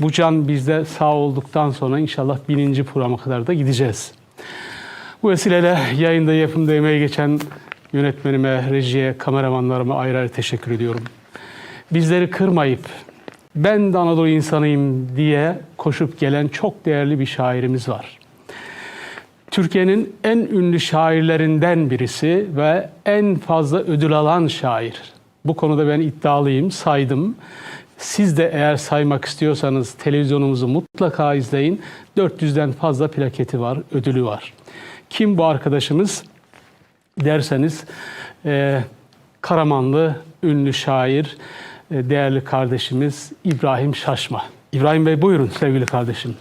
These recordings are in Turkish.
Bu can bizde sağ olduktan sonra inşallah bininci programa kadar da gideceğiz. Bu vesileyle yayında yapımda emeği geçen yönetmenime, rejiye, kameramanlarıma ayrı ayrı teşekkür ediyorum. Bizleri kırmayıp ben de Anadolu insanıyım diye koşup gelen çok değerli bir şairimiz var. Türkiye'nin en ünlü şairlerinden birisi ve en fazla ödül alan şair. Bu konuda ben iddialıyım, saydım. Siz de eğer saymak istiyorsanız televizyonumuzu mutlaka izleyin. 400'den fazla plaketi var, ödülü var. Kim bu arkadaşımız derseniz e, Karamanlı ünlü şair, e, değerli kardeşimiz İbrahim Şaşma. İbrahim Bey buyurun sevgili kardeşim.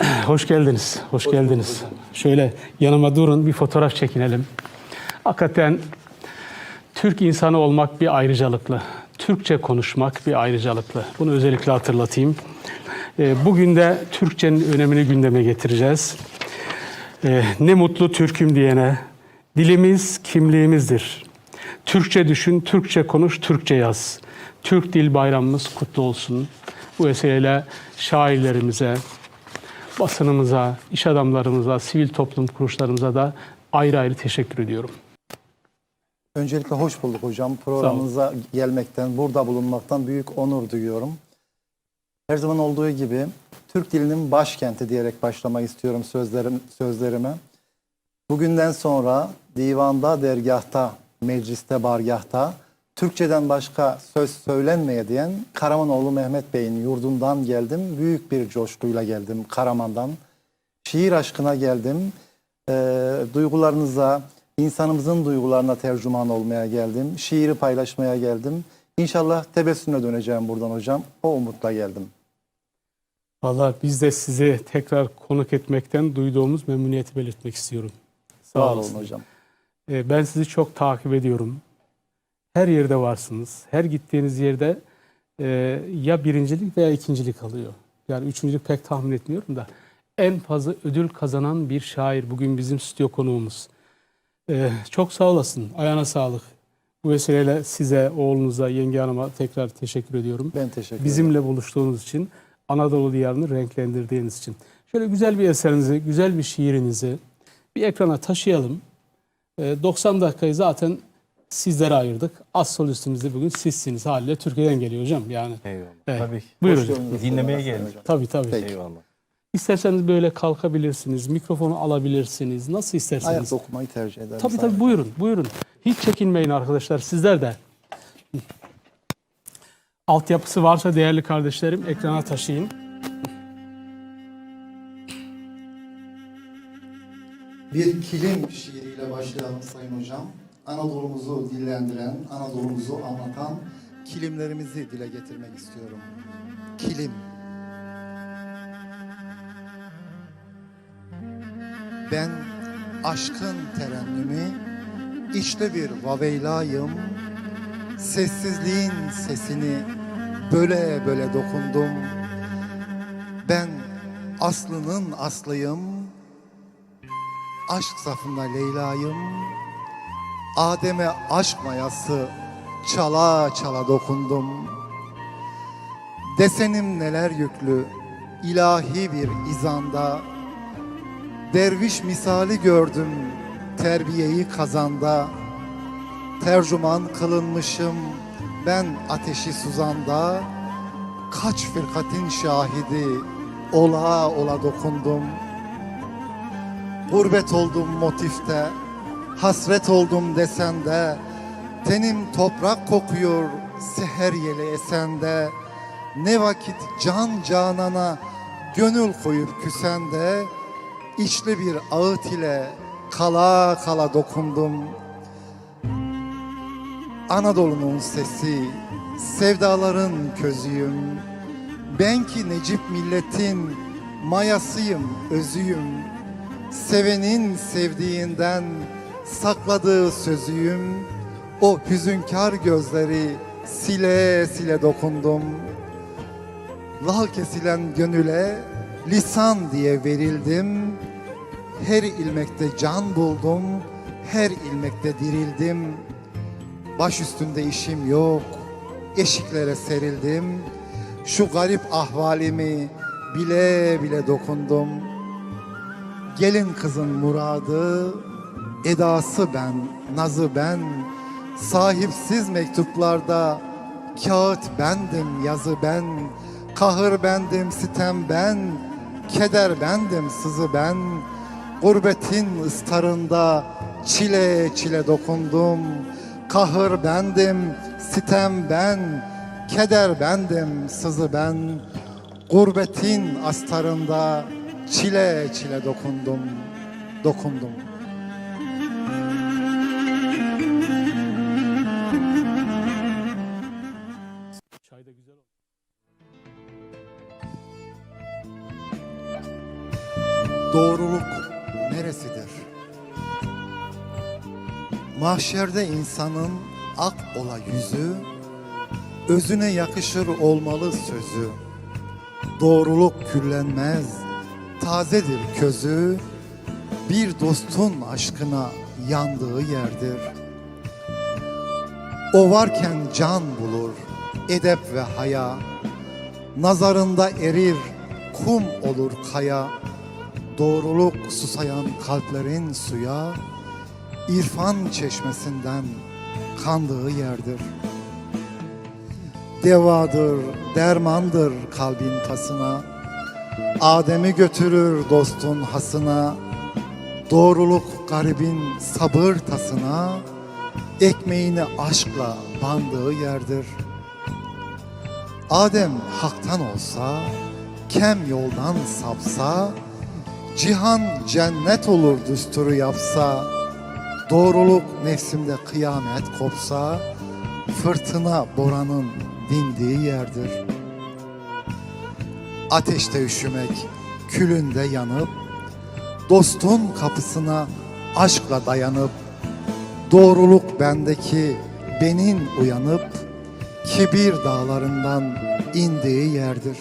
Hoş geldiniz, hoş, geldiniz. Şöyle yanıma durun, bir fotoğraf çekinelim. Hakikaten Türk insanı olmak bir ayrıcalıklı. Türkçe konuşmak bir ayrıcalıklı. Bunu özellikle hatırlatayım. Ee, Bugün de Türkçenin önemini gündeme getireceğiz. Ee, Ne mutlu Türk'üm diyene, dilimiz kimliğimizdir. Türkçe düşün, Türkçe konuş, Türkçe yaz. Türk Dil Bayramımız kutlu olsun. Bu vesileyle şairlerimize, basınımıza, iş adamlarımıza, sivil toplum kuruluşlarımıza da ayrı ayrı teşekkür ediyorum. Öncelikle hoş bulduk hocam. Programınıza gelmekten, burada bulunmaktan büyük onur duyuyorum. Her zaman olduğu gibi Türk dilinin başkenti diyerek başlamak istiyorum sözlerim sözlerime. Bugünden sonra divanda, dergahta, mecliste, bargahta Türkçeden başka söz söylenmeye diyen Karamanoğlu Mehmet Bey'in yurdundan geldim. Büyük bir coşkuyla geldim Karaman'dan. Şiir aşkına geldim. Ee, duygularınıza, insanımızın duygularına tercüman olmaya geldim. Şiiri paylaşmaya geldim. İnşallah tebessümle döneceğim buradan hocam. O umutla geldim. Vallahi biz de sizi tekrar konuk etmekten duyduğumuz memnuniyeti belirtmek istiyorum. Sağ, Sağ olun hocam. Ee, Ben sizi çok takip ediyorum. Her yerde varsınız. Her gittiğiniz yerde e, ya birincilik veya ikincilik alıyor. Yani üçüncülük pek tahmin etmiyorum da. En fazla ödül kazanan bir şair bugün bizim stüdyo konuğumuz. Ee, Çok sağ olasın. Ayağına sağlık. Bu vesileyle size, oğlunuza, yenge hanıma tekrar teşekkür ediyorum. Ben teşekkür ederim. Bizimle buluştuğunuz için, Anadolu diyarını renklendirdiğiniz için. Şöyle güzel bir eserinizi, güzel bir şiirinizi bir ekrana taşıyalım. Ee, 90 dakikayı zaten sizlere ayırdık. Az solistimiz de bugün sizsiniz haliyle. Türkiye'den geliyor hocam yani. Eyvallah. Evet. Tabii. Buyurun. Dinlemeye geldik. Tabii tabii. Peki. Eyvallah. İsterseniz böyle kalkabilirsiniz, mikrofonu alabilirsiniz. Nasıl isterseniz. Ayak dokumayı tercih ederim. Tabii tabii buyurun, buyurun. Hiç çekinmeyin arkadaşlar, sizler de. Altyapısı varsa değerli kardeşlerim ekrana taşıyın. Bir kilim şiiriyle başlayalım Sayın Hocam. Anadolu'muzu dillendiren, Anadolu'muzu anlatan kilimlerimizi dile getirmek istiyorum. Kilim. Ben aşkın terennümü, içte bir vaveylayım. Sessizliğin sesini böyle böyle dokundum. Ben aslının aslıyım, aşk safında Leyla'yım. Adem'e aşk mayası çala çala dokundum. Desenim neler yüklü ilahi bir izanda. Derviş misali gördüm terbiyeyi kazanda. Tercüman kılınmışım ben ateşi suzanda. Kaç firkatin şahidi ola ola dokundum. Gurbet oldum motifte, hasret oldum desende, tenim toprak kokuyor seher yeli esende, ne vakit can canana gönül koyup küsende, içli bir ağıt ile kala kala dokundum. Anadolu'nun sesi, sevdaların közüyüm. Ben ki Necip milletin mayasıyım, özüyüm. Sevenin sevdiğinden sakladığı sözüyüm. O hüzünkar gözleri sile sile dokundum. Lal kesilen gönüle lisan diye verildim. Her ilmekte can buldum, her ilmekte dirildim. Baş üstünde işim yok, eşiklere serildim. Şu garip ahvalimi bile bile dokundum. Gelin kızın muradı, edası ben, nazı ben. Sahipsiz mektuplarda kağıt bendim, yazı ben. Kahır bendim, sitem ben. Keder bendim, sızı ben. Gurbetin ıstarında çile çile dokundum. Kahır bendim, sitem ben. Keder bendim, sızı ben. Gurbetin astarında çile çile dokundum, dokundum. Mahşerde insanın ak ola yüzü, özüne yakışır olmalı sözü. Doğruluk küllenmez, tazedir közü, bir dostun aşkına yandığı yerdir. O varken can bulur, edep ve haya, nazarında erir, kum olur kaya. Doğruluk susayan kalplerin suya, irfan çeşmesinden kandığı yerdir. Devadır, dermandır kalbin tasına, Adem'i götürür dostun hasına, Doğruluk garibin sabır tasına, Ekmeğini aşkla bandığı yerdir. Adem haktan olsa, kem yoldan sapsa, Cihan cennet olur düsturu yapsa, Doğruluk nefsimde kıyamet kopsa, Fırtına boranın dindiği yerdir. Ateşte üşümek, külünde yanıp, Dostun kapısına aşkla dayanıp, Doğruluk bendeki benin uyanıp, Kibir dağlarından indiği yerdir.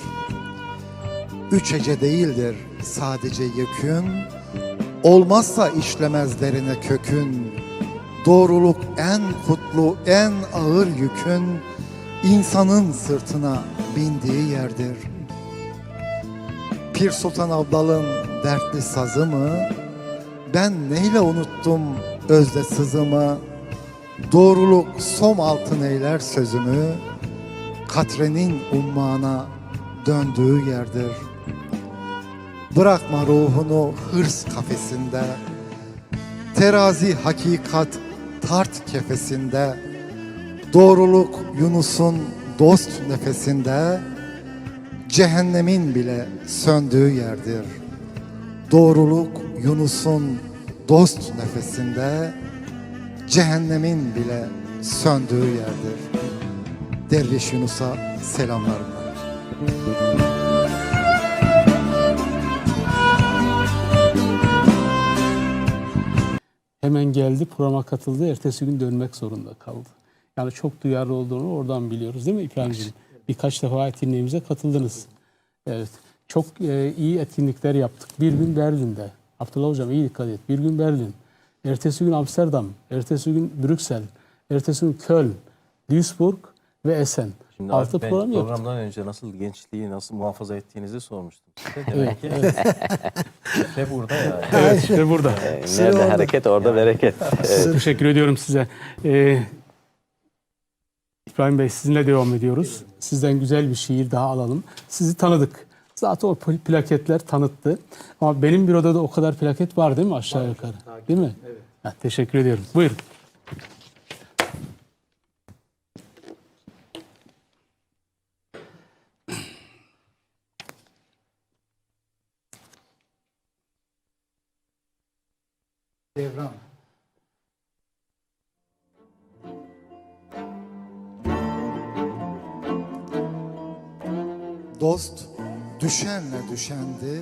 Üç ece değildir sadece yekün, Olmazsa işlemez derine kökün. Doğruluk en kutlu, en ağır yükün, insanın sırtına bindiği yerdir. Pir Sultan Abdal'ın dertli sazı mı? Ben neyle unuttum özde sızımı? Doğruluk som altın eyler sözümü, katrenin ummana döndüğü yerdir. Bırakma ruhunu hırs kafesinde, terazi hakikat tart kefesinde, doğruluk Yunus'un dost nefesinde, cehennemin bile söndüğü yerdir. Doğruluk Yunus'un dost nefesinde, cehennemin bile söndüğü yerdir. Derviş Yunus'a selamlarımla. Hemen geldi programa katıldı. Ertesi gün dönmek zorunda kaldı. Yani çok duyarlı olduğunu oradan biliyoruz değil mi İbrahim'ciğim? Birkaç defa etkinliğimize katıldınız. Evet. Çok e, iyi etkinlikler yaptık. Bir gün Berlin'de. Abdullah Hocam iyi dikkat et. Bir gün Berlin. Ertesi gün Amsterdam. Ertesi gün Brüksel. Ertesi gün Köln. Duisburg ve Essen. Şimdi Altı abi ben program yaptık. programdan önce nasıl gençliği nasıl muhafaza ettiğinizi sormuştum. size. Evet, Demek ki ve burada yani. evet işte burada. Nerede hareket orada bereket. Teşekkür ediyorum size. Ee, İbrahim Bey sizinle devam ediyoruz. Sizden güzel bir şiir daha alalım. Sizi tanıdık. Zaten o pl- plaketler tanıttı. Ama benim büroda da o kadar plaket var değil mi aşağı yukarı? Değil mi? Evet. teşekkür ediyorum. Buyurun. Dost düşenle düşendi,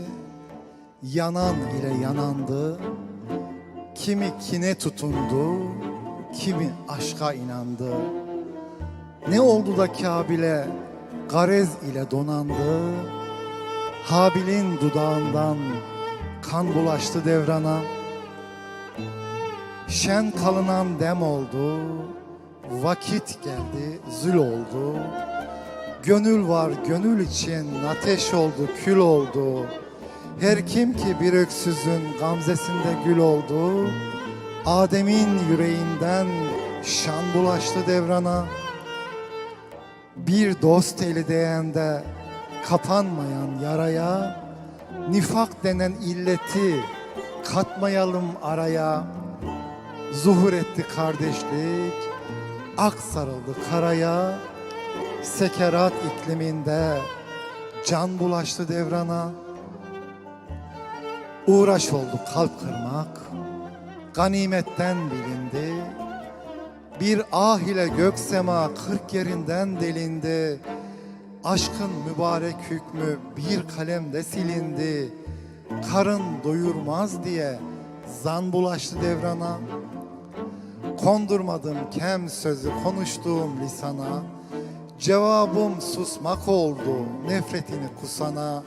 yanan ile yanandı. Kimi kine tutundu, kimi aşka inandı. Ne oldu da Kabil'e garez ile donandı? Habil'in dudağından kan bulaştı devrana. Şen kalınan dem oldu, vakit geldi zül oldu. Gönül var gönül için ateş oldu kül oldu. Her kim ki bir öksüzün gamzesinde gül oldu. Adem'in yüreğinden şan bulaştı devrana. Bir dost eli değende kapanmayan yaraya nifak denen illeti katmayalım araya. Zuhur etti kardeşlik, ak sarıldı karaya. Sekerat ikliminde can bulaştı devrana. Uğraş oldu kalp kırmak, ganimetten bilindi. Bir ah ile gök sema kırk yerinden delindi. Aşkın mübarek hükmü bir kalemde silindi. Karın doyurmaz diye zan bulaştı devrana. Kondurmadım kem sözü konuştuğum lisana. Cevabım susmak oldu nefretini kusana.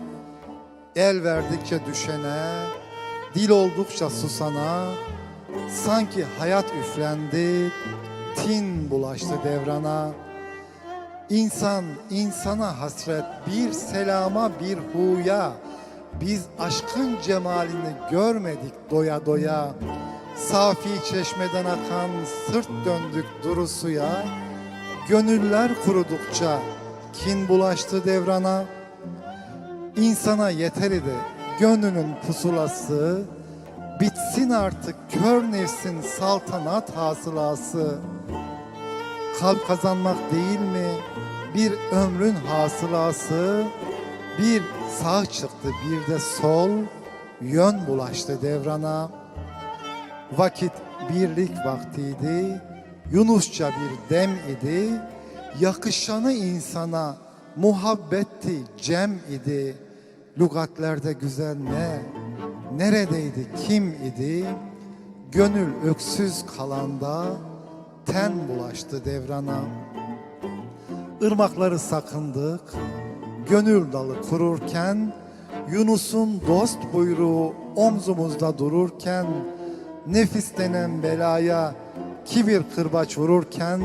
El verdikçe düşene, dil oldukça susana. Sanki hayat üflendi, tin bulaştı devrana. İnsan insana hasret bir selama bir huya. Biz aşkın cemalini görmedik doya doya. Safi çeşmeden akan sırt döndük duru suya. Gönüller kurudukça kin bulaştı devrana. İnsana yeter idi gönlünün pusulası. Bitsin artık kör nefsin saltanat hasılası. Kalp kazanmak değil mi bir ömrün hasılası? Bir sağ çıktı bir de sol, yön bulaştı devrana. Vakit birlik vaktiydi, Yunusça bir dem idi. Yakışanı insana muhabbetti, cem idi. Lügatlerde güzel ne, neredeydi, kim idi? Gönül öksüz kalanda ten bulaştı devrana. Irmakları sakındık, gönül dalı kururken, Yunus'un dost buyruğu omzumuzda dururken, nefis denen belaya kibir kırbaç vururken,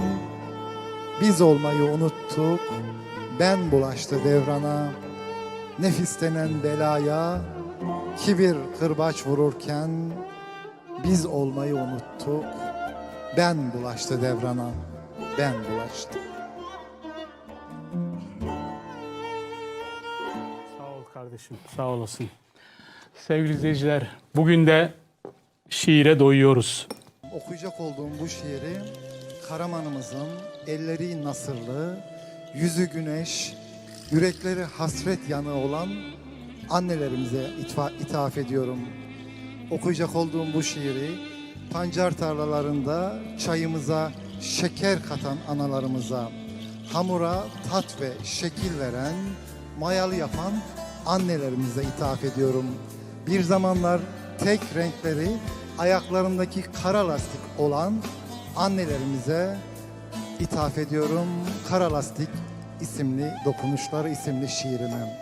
biz olmayı unuttuk, ben bulaştı devrana. Nefis denen belaya kibir kırbaç vururken, biz olmayı unuttuk, ben bulaştı devrana, ben bulaştı. Sağ ol kardeşim, sağ olasın. Sevgili izleyiciler, bugün de şiire doyuyoruz. Okuyacak olduğum bu şiiri Karamanımızın elleri nasırlı, yüzü güneş, yürekleri hasret yanı olan annelerimize itfa, ithaf ediyorum. Okuyacak olduğum bu şiiri pancar tarlalarında çayımıza şeker katan analarımıza, hamura tat ve şekil veren, mayalı yapan annelerimize ithaf ediyorum. Bir zamanlar tek renkleri ayaklarındaki kara lastik olan annelerimize ithaf ediyorum. Kara Lastik isimli dokunuşlar isimli şiirimi.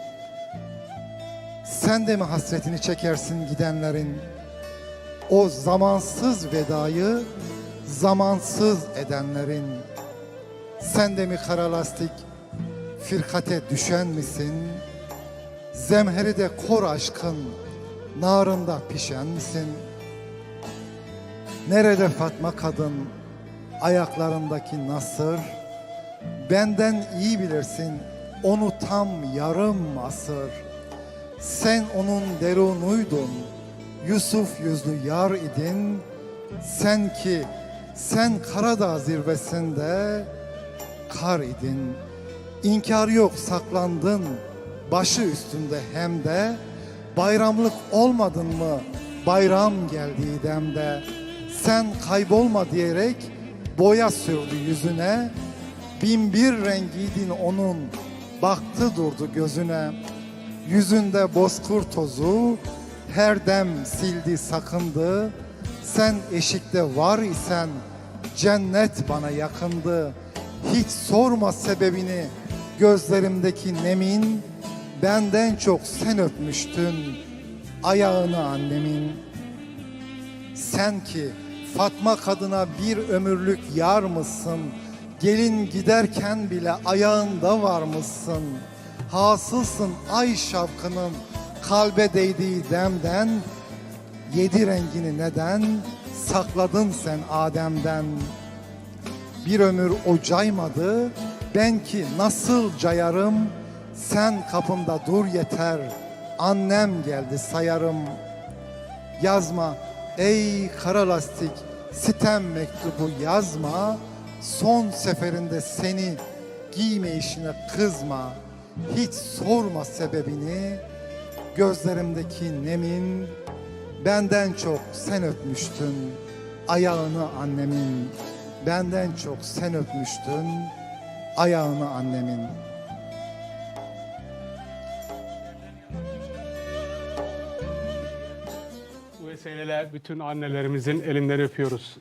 Sen de mi hasretini çekersin gidenlerin? O zamansız vedayı zamansız edenlerin. Sen de mi kara lastik firkate düşen misin? Zemheri de kor aşkın narında pişen misin? Nerede Fatma kadın ayaklarındaki nasır? Benden iyi bilirsin onu tam yarım asır. Sen onun derunuydun, Yusuf yüzlü yar idin. Sen ki sen Karadağ zirvesinde kar idin. İnkar yok saklandın başı üstünde hem de bayramlık olmadın mı bayram geldiği demde sen kaybolma diyerek boya sürdü yüzüne. Bin bir rengiydin onun baktı durdu gözüne. Yüzünde bozkır tozu her dem sildi sakındı. Sen eşikte var isen cennet bana yakındı. Hiç sorma sebebini gözlerimdeki nemin. Benden çok sen öpmüştün ayağını annemin. Sen ki Fatma kadına bir ömürlük yar mısın Gelin giderken bile ayağında varmışsın. Hasılsın ay şavkının kalbe değdiği demden. Yedi rengini neden sakladın sen Adem'den? Bir ömür o caymadı, ben ki nasıl cayarım? Sen kapımda dur yeter, annem geldi sayarım. Yazma ey kara lastik, sitem mektubu yazma. Son seferinde seni giyme işine kızma. Hiç sorma sebebini, gözlerimdeki nemin Benden çok sen öpmüştün ayağını annemin. Benden çok sen öpmüştün ayağını annemin. Vesileyle bütün annelerimizin elinden öpüyoruz.